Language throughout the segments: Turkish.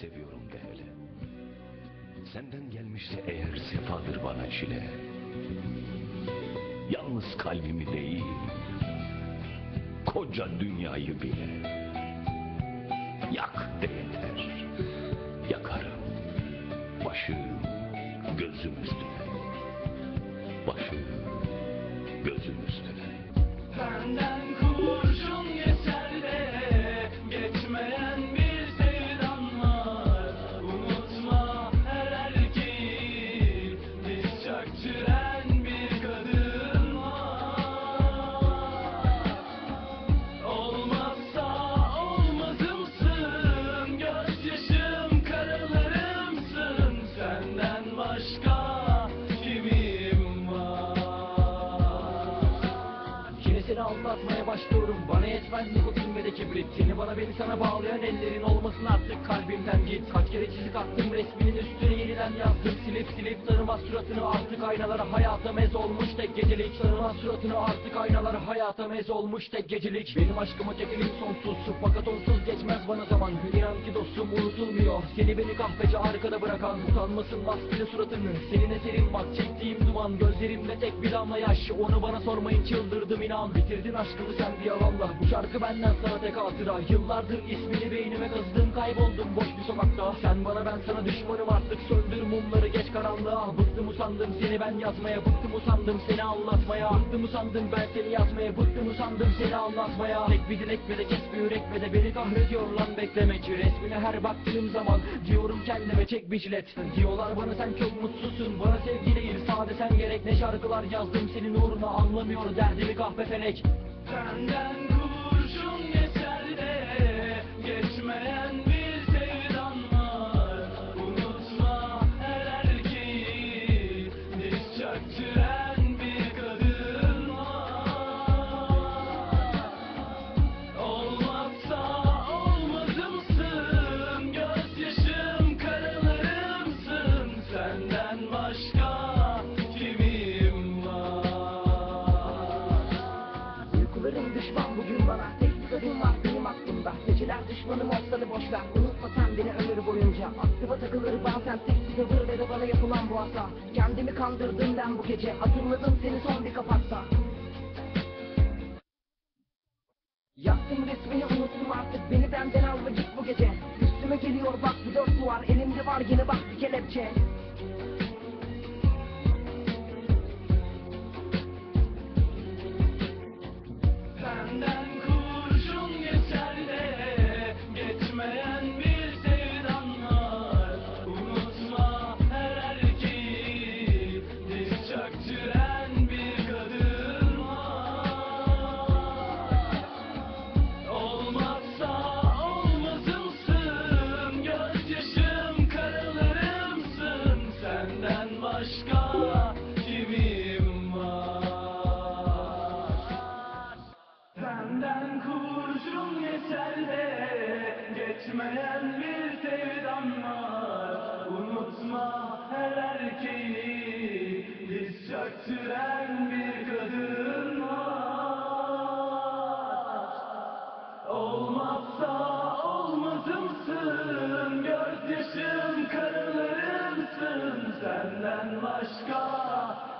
seviyorum de hele. Senden gelmişse eğer sefadır bana çile. Yalnız kalbimi değil, koca dünyayı bile. Yak de yeter, yakarım. Başım, gözüm üstüne. Başım, gözüm üstüne. Benden başlıyorum. Bana yetmez nikotin ve de kibrit Seni bana beni sana bağlayan ellerin olmasın artık. Kalbimden aynalara Hayata mez olmuş tek gecelik. Tanımaz suratını artık aynalara Hayata mez olmuş tek gecelik. Benim aşkıma çekilim sonsuz Fakat onsuz geçmez bana zaman. İnan ki dostum unutulmuyor Seni beni kahveci arkada bırakan. Utanmasın maskeli suratını Senin eserin bak çektiğim duman. Gözlerimde tek bir damla yaş Onu bana sormayın çıldırdım inan. Bitirdin aşkımı sen bir yalanla Bu şarkı benden sana tek hatıra. Yıllardır ismini beynime kazıdım Kayboldum boş bir sokakta. Sen bana ben sana düşmanım artık Söndür mumları geç karanlığa. Bıktım usandım seni ben yazmaya Bıktım usandım seni anlatmaya. Bıktım usandım ben seni yazmaya Bıktım usandım seni anlatmaya. Tek bir dilek ve de kes bir yürek ve de Beni kahrediyor lan beklemek Resmine her baktığım zaman Diyorum kendime çek bir jilet Diyorlar bana sen çok mutsuzsun Bana sevgi değil sade sen gerek. Ne şarkılar yazdım senin uğruna Anlamıyor derdimi kahpe felek. Senden diz düşmanım olsa da boşver Unutma sen beni ömür boyunca. Aklıma takılır bazen tek bir tavır Ve de bana yapılan bu hata. Kendimi kandırdım ben bu gece. Hatırladım seni son bir kapakta. Yaktım resmini unuttum artık. Beni benden alma git bu gece. Üstüme geliyor bak bir dört duvar. Elimde var yine bak bir kelepçe geçmeyen bir sevdan var. Unutma her erkeği. Diz çöktüren bir kadın var. Olmazsa olmazımsın. Gözyaşım karalarımsın Senden başka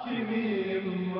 kimim